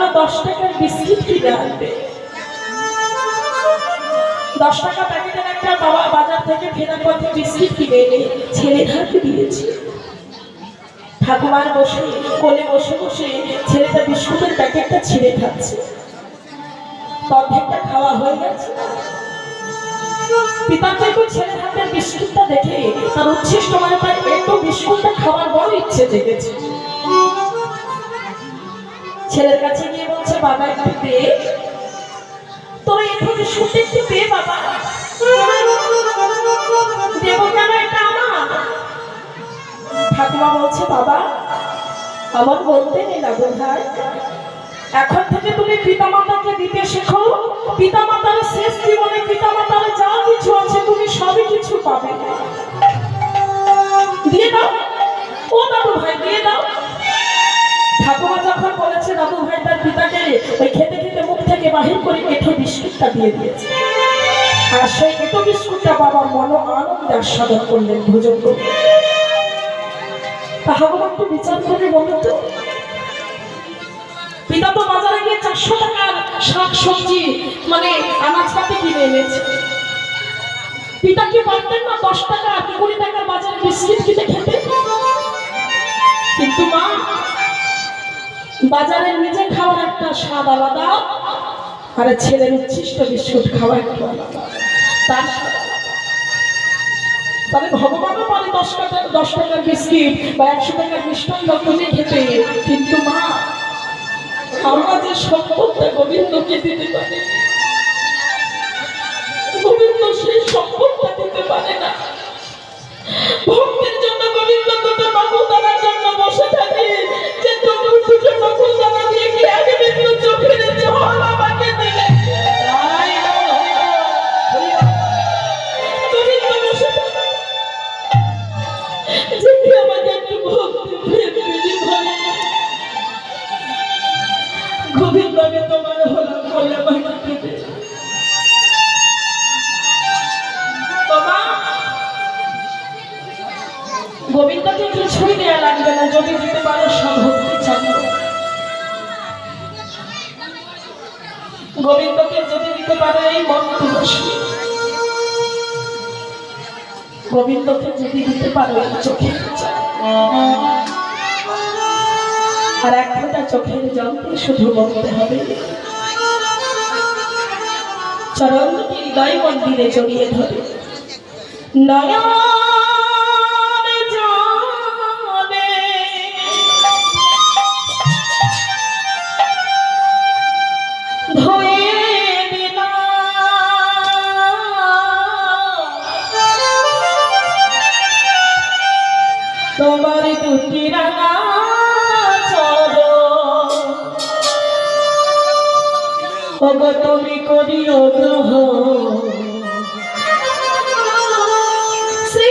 জন্য দশ টাকার বিস্কিট কিনে আনবে। দশ টাকা প্যাকেটের একটা বাবা বাজার থেকে ফেরার পথে বিস্কিট কিনে এনে ছেলে হাতে দিয়েছে। ঠাকুমার বসে, কোলে বসে বসে ছেলেটা বিস্কুটের প্যাকেটটা ছিঁড়ে খাচ্ছে। অর্ধেকটা খাওয়া হয়ে গেছে। যখন ছেলের হাতের বিস্কুটটা দেখে তার উচ্ছিষ্ট মানে তার একটু বিস্কুটটা খাওয়ার বড় ইচ্ছে জেগেছে। ছেলের কাছে গিয়ে বলছে, বাবা, একটু দে। তোর একটু বিস্কুট একটু দে, বাবা। দেবো কেন, এটা আমার? ঠাকুমা বলছে, বাবা, আমার বলতে নেই না বোধহয় এখন থেকে তুমি পিতামাতাকে দিতে শেখো। পিতামাতার শেষ জীবনে পিতামাতার যা কিছু আছে তুমি সবই কিছু পাবে। দিয়ে দাও। ও দাদু ভাই দিয়ে দাও। ঠাকুমা যখন বলেছে দাদু ভাই, তার পিতাকে ওই খেতে খেতে মুখ থেকে বাহির করে এঠো বিস্কুটটা দিয়ে দিয়েছে। আর সেই এটো বিস্কুটটা বাবা মনো আনন্দে আস্বাদন করলেন ভোজন করলেন মানে বিস্কিট কিনে খেতে? বাজারে নিজে খাওয়ার একটা স্বাদ আলাদা, আর ছেলের উচ্ছিষ্ট বিস্কুট খাওয়া একটু আলাদা। তার স্বাদ ভগবানও পারে দশ টাকার দশ টাকার বিস্কিট বা একশো টাকার মিষ্টান্ন কিনে খেতে, কিন্তু মা, আমরা যে সম্পদটা গোবিন্দকে দিতে পারি, গোবিন্দ সেই সম্পদটা দিতে পারে না। ভক্তের জন্য গোবিন্দ দুটো নকুলদানার জন্য বসে গোবিন্দকে গোবিন্দকে কিছুই দেয়া লাগবে না যদি দিতে যদি পারে এই মন তুলসী গোবিন্দকে যদি দিতে পারো চোখের আর এক ফোঁটা চোখের জলকে শুধু বলতে হবে, চরণ হৃদয় মন্দিরে জড়িয়ে ধরে। নয়ন ওগো তুমি করিও গ্রহ শ্রী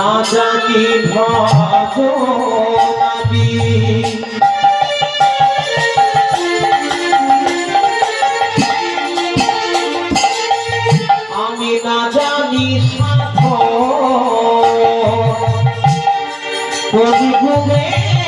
না জানি ভাবি আমি না জানি সাধ কবি পাবো